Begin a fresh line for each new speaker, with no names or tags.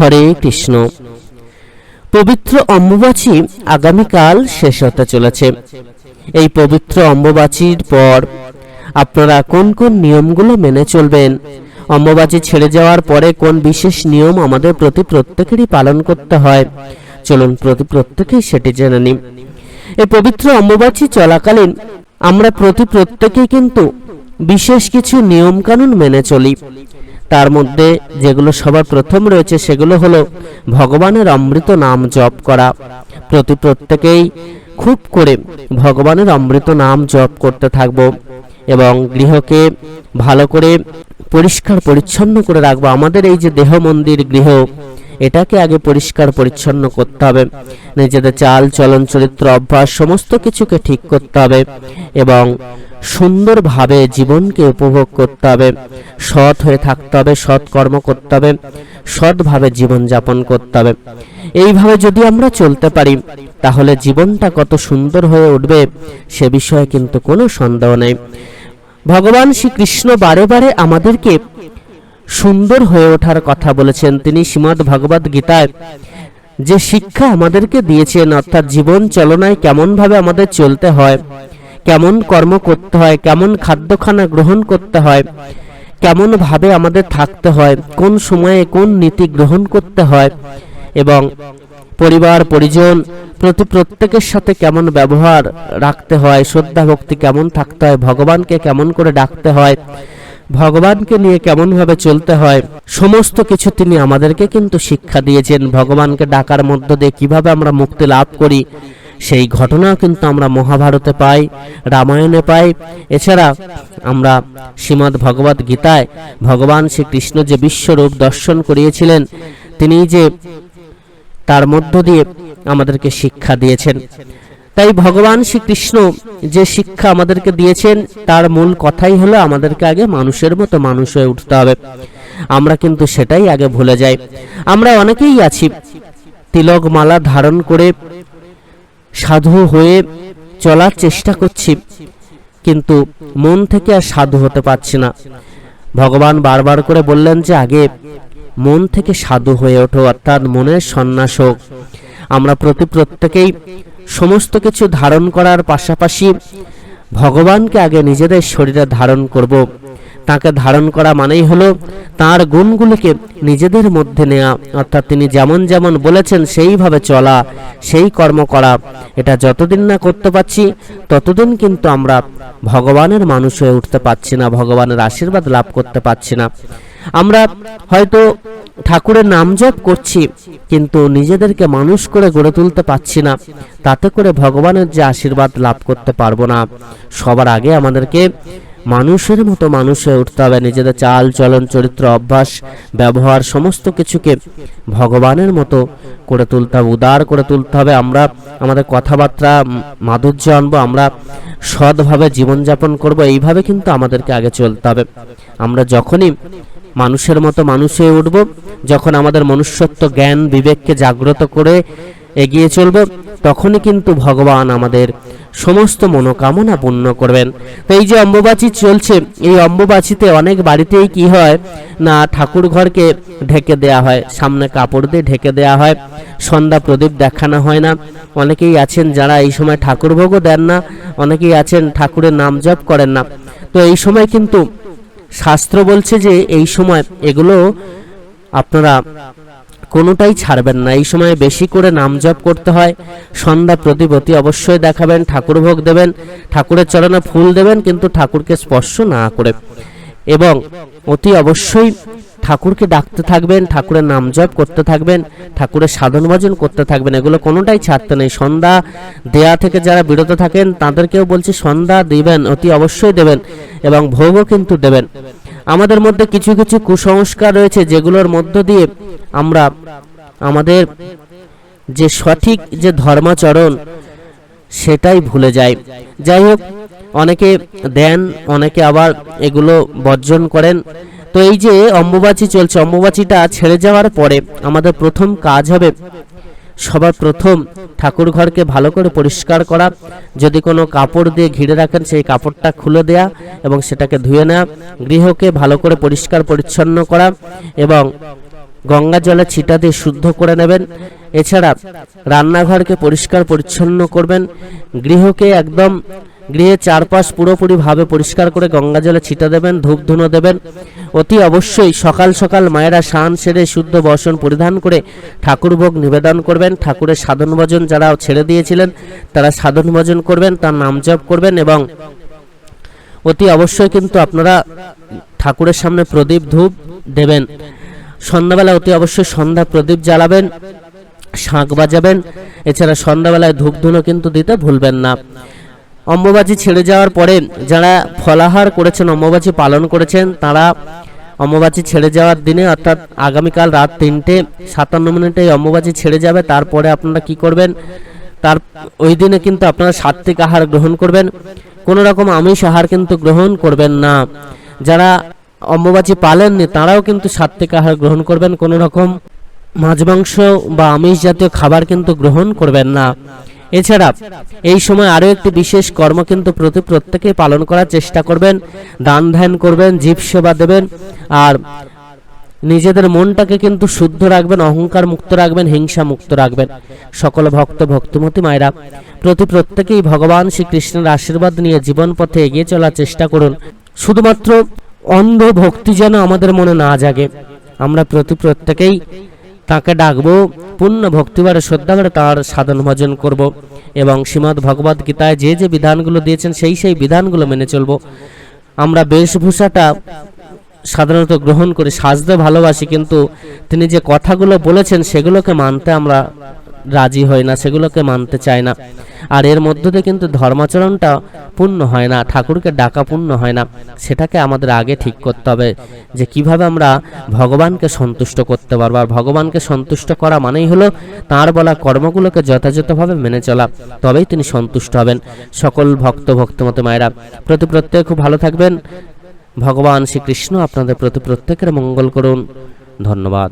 হরে কৃষ্ণ। পবিত্র অম্বুবাচী আগামীকাল শেষ হতে চলেছে। এই পবিত্র অম্বুবাচীর পর আপনারা কোন কোন নিয়মগুলো মেনে চলবেন? অম্বুবাচী ছেড়ে যাওয়ার পরে কোন বিশেষ নিয়ম আমাদের প্রতি প্রত্যেকেরই পালন করতে হয়? চলুন প্রতি প্রত্যেকেই সেটি জেনে নিই। এই পবিত্র অম্বুবাচী চলাকালীন আমরা প্রতি প্রত্যেকেই কিন্তু বিশেষ কিছু নিয়মকানুন মেনে চলি। তার মধ্যে যেগুলো সবার প্রথম রয়েছে সেগুলো হলো ভগবানের অমৃত নাম জপ করা। প্রতি প্রত্যেকেই খুব করে ভগবানের অমৃত নাম জপ করতে থাকব এবং গৃহকে ভালো করে পরিষ্কার পরিচ্ছন্ন করে রাখব। আমাদের এই যে দেহ মন্দির গৃহ এটাকে আগে পরিষ্কার পরিচ্ছন্ন করতে হবে। নিজেদের চাল, চলন, চরিত্র, অভ্যাস, সমস্ত কিছুকে ঠিক করতে হবে এবং সুন্দরভাবে জীবনকে উপভোগ করতে হবে। সৎ হয়ে থাকতে হবে, সৎ কর্ম করতে হবে, সৎভাবে জীবনযাপন করতে হবে। এইভাবে যদি আমরা চলতে পারি, তাহলে জীবনটা কত সুন্দর হয়ে উঠবে সে বিষয়ে কিন্তু কোনো সন্দেহ নেই। ভগবান শ্রীকৃষ্ণ বারে বারে আমাদেরকে সুন্দর হয়ে ওঠার কথা বলেছেন তিনি শ্রীমদ ভগবদ গীতায়। যে শিক্ষা আমাদেরকে দিয়েছেন, অর্থাৎ জীবন চলনায় কেমনভাবে আমাদের চলতে হয়, কেমন কর্ম করতে হয়, কেমন খাদ্যখানা গ্রহণ করতে হয় কেমন ভাবে আমাদের থাকতে হয়, কোন সময়ে কোন নীতি গ্রহণ করতে হয় এবং পরিবার, পরিজন প্রতি প্রত্যেকের সাথে কেমন ব্যবহার রাখতে হয় শ্রদ্ধা ভক্তি কেমন থাকতে হয়, ভগবানকে কেমন করে ডাকতে হয় ভগবানকে নিয়ে কেমনভাবে চলতে হয়, সমস্ত কিছু তিনি আমাদেরকে কিন্তু শিক্ষা দিয়েছেন। ভগবানকে ডাকার মধ্য দিয়ে কীভাবে আমরা মুক্তি লাভ করি, সেই ঘটনাও কিন্তু আমরা মহাভারতে পাই, রামায়ণে পাই। এছাড়া আমরা শ্রীমদ্ ভগবত গীতায় ভগবান শ্রীকৃষ্ণ যে বিশ্বরূপ দর্শন করিয়েছিলেন, তিনি যে তার মধ্য দিয়ে আমাদেরকে শিক্ষা দিয়েছেন। তাই ভগবান শ্রীকৃষ্ণ যে শিক্ষা আমাদেরকে দিয়েছেন, তার মূল কথাই হলো আমাদেরকে আগে মানুষের মতো মানুষ হয়ে উঠতে হবে। আমরা কিন্তু সেটাই আগে ভুলে যাই। আমরা অনেকেই আছি, তিলক মালা ধারণ করে সাধু হয়ে চলার চেষ্টা করছি, কিন্তু মন থেকে আর সাধু হতে পারছি না। ভগবান বারবার করে বললেন যে, আগে মন থেকে সাধু হয়ে ওঠো, অর্থাৎ মনের সন্ন্যাস হোক। আমরা প্রতি প্রত্যেকেই সমস্ত কিছু ধারণ করার পাশাপাশি ভগবানকে আগে নিজেদের শরীরে ধারণ করব। তাকে ধারণ করা মানেই হলো তার গুণগুলিকে নিজেদের মধ্যে নেওয়া অর্থাৎ তিনি যেমন যেমন বলেছেন, সেইভাবে চলা, সেই কর্ম করা। এটা যতদিন না করতে পারছি, ততদিন কিন্তু আমরা ভগবানের মানুষ হয়ে উঠতে পারছি না, ভগবানের আশীর্বাদ লাভ করতে পারছি না। আমরা হয়তো ঠাকুরের নাম জপ করছি, কিন্তু নিজেদেরকে মানুষ করে গড়ে তুলতে পারছি না। তাতে করে ভগবানের যে আশীর্বাদ লাভ করতে পারব না। সবার আগে আমাদেরকে মানুষের মতো মানুষ হয়ে উঠতে হবে, নিজেদের চাল, চলন, চরিত্র, অভ্যাস, ব্যবহার, সমস্ত কিছুকে ভগবানের মতো করে তুলতে হবে, উদার করে তুলতে হবে। আমরা আমাদের কথাবার্তা মাধুর্য আনব, আমরা সৎভাবে জীবনযাপন করব, এইভাবে কিন্তু আমাদেরকে আগে চলতে হবে। আমরা যখনই মানুষের মতো মানুষ হয়ে উঠব, যখন আমাদের মনুষ্যত্ব জ্ঞান বিবেককে জাগ্রত করে এগিয়ে চলব, তখনই কিন্তু ভগবান আমাদের সমস্ত মনোকামনা পূর্ণ করবেন। তো এই যে অম্বুবাচী চলছে, এই অম্বুবাচীতে অনেক বাড়িতেই কি হয় না, ঠাকুর ঘরকে ঢেকে দেয়া হয়, সামনে কাপড় দিয়ে ঢেকে দেয়া হয়, সন্ধ্যা প্রদীপ দেখানো হয় না। অনেকেই আছেন যারা এই সময় ঠাকুর ভোগও দেন না, অনেকেই আছেন ঠাকুরের নাম জপ করেন না। তো এই সময় কিন্তু শাস্ত্র বলছে যে এই সময় এগুলো আপনারা কোনোটাই ছাড়বেন না। এই সময় বেশি করে নাম জপ করতে হয়, সন্ধ্যা প্রতিপতি অবশ্যই দেখাবেন, ঠাকুর ভোগ দেবেন, ঠাকুরের চরণে ফুল দেবেন, কিন্তু ঠাকুরকে স্পর্শ না করে। এবং অতি অবশ্যই ঠাকুরকে ডাকতে থাকবেন, ঠাকুরের নাম জপ করতে থাকবেন, ঠাকুরের সাধন ভজন করতে থাকবেন, এগুলো কোনোটাই ছাড়তে নেই। সন্ধ্যা দেয়া থেকে যারা বিরত থাকেন, তাদেরকেও বলছি সন্ধ্যা দিবেন, অতি অবশ্যই দেবেন এবং ভোগও কিন্তু দেবেন। আমাদের মধ্যে কিছু কিছু কুসংস্কার রয়েছে যেগুলোর মধ্য দিয়ে আমরা আমাদের যে সঠিক যে ধর্মাচরণ, সেটাই ভুলে যাই। যাই হোক, অনেকে দেন, অনেকে আবার এগুলো বর্জন করেন। তো এই যে অম্বুবাচী চলছে, অম্বুবাচীটা ছেড়ে যাওয়ার পরে আমাদের প্রথম কাজ হবে সবার প্রথম ঠাকুর ঘরকে ভালো করে পরিষ্কার করা। যদি কোনো কাপড় দিয়ে ঘিরে রাখেন, সেই কাপড়টা খুলে দেয়া এবং সেটাকে ধুয়ে নেওয়া গৃহকে ভালো করে পরিষ্কার পরিচ্ছন্ন করা এবং গঙ্গা জলে ছিটা দিয়ে শুদ্ধ করে নেবেন। এছাড়া রান্নাঘরকে পরিষ্কার পরিচ্ছন্ন করবেন। গৃহকে একদম গৃহের চারপাশ পুরোপুরিভাবে পরিষ্কার করে গঙ্গা জলে ছিটা দেবেন, ধূপ ধুনো দেবেন। অতি অবশ্যই সকাল সকাল মায়েরা স্নান সেরে শুদ্ধ বসন পরিধান করে ঠাকুর ভোগ নিবেদন করবেন। ঠাকুরের সাধন ভজন যারা ছেড়ে দিয়েছিলেন, তারা সাধন ভজন করবেন, তার নাম জপ করবেন এবং অতি অবশ্যই কিন্তু আপনারা ঠাকুরের সামনে প্রদীপ ধূপ দেবেন। সন্ধ্যাবেলা অতি অবশ্যই সন্ধ্যা প্রদীপ জ্বালাবেন, শাঁখ বাজাবেন। এছাড়া সন্ধ্যাবেলায় ধূপ ধুনো কিন্তু দিতে ভুলবেন না। অম্বুবাচী ছেড়ে যাওয়ার পরে যারা ফলাহার করেছেন, অম্বুবাচী পালন করেছেন, তারা অম্বুবাচী ছেড়ে যাওয়ার দিনে, অর্থাৎ আগামীকাল রাত তিনটে, সাতান্ন মিনিটে এই অম্বুবাচী ছেড়ে যাবে। তারপরে আপনারা কি করবেন? তার ওই দিনে কিন্তু আপনারা সাত্বিক আহার গ্রহণ করবেন। কোনো রকম আমিষ আহার কিন্তু গ্রহণ করবেন না। যারা অম্বুবাচী পালেননি, তারাও কিন্তু সাত্বিক আহার গ্রহণ করবেন। কোনো রকম মাছ, মাংস বা আমিষ জাতীয় খাবার কিন্তু গ্রহণ করবেন না। এছাড়া এই সময় আরও একটি বিশেষ কর্ম কিন্তু প্রতি প্রত্যেকেই পালন করার চেষ্টা করবেন, দান ধ্যান করবেন, জীব সেবা দেবেন, আর নিজেদের মনটাকে কিন্তু শুদ্ধ রাখবেন, অহংকার মুক্ত রাখবেন, হিংসা মুক্ত রাখবেন। সকল ভক্ত, ভক্তিমতী মায়েরা, প্রতি প্রত্যেকেই ভগবান শ্রীকৃষ্ণের আশীর্বাদ নিয়ে জীবন পথে এগিয়ে চলার চেষ্টা করুন। শুধুমাত্র অন্ধ ভক্তি যেন আমাদের মনে না জাগে। আমরা প্রতি প্রত্যেকেই তাকে ডাকবো, পূর্ণ ভক্তিবারে শ্রদ্ধাবারে তার সাধন ভজন করব এবং শ্রীমদ্ ভগবদ গীতায় যে যে বিধানগুলো দিয়েছেন, সেই সেই বিধানগুলো মেনে চলব। আমরা বেশভূষাটা সাধারণত গ্রহণ করি, সাজতে ভালোবাসি, কিন্তু তিনি যে কথাগুলো বলেছেন, সেগুলোকে মানতে আমরা রাজি হই না, সেগুলোকে মানতে চাই না। আর এর মধ্য দিয়ে কিন্তু ধর্মাচরণটা পূর্ণ হয় না, ঠাকুরকে ডাকা পূর্ণ হয় না, সেটাকে আমাদের আগে ঠিক করতে হবে যে কীভাবে আমরা ভগবানকে সন্তুষ্ট করতে পারব। আর ভগবানকে সন্তুষ্ট করা মানেই হলো তার বলা কর্মগুলোকে যথাযথভাবে মেনে চলা, তবেই তিনি সন্তুষ্ট হবেন। সকল ভক্ত, ভক্তমত, মায়েরা, প্রতি প্রত্যেক খুব ভালো থাকবেন। ভগবান শ্রীকৃষ্ণ আপনাদের প্রতি প্রত্যেকের মঙ্গল করুন। ধন্যবাদ।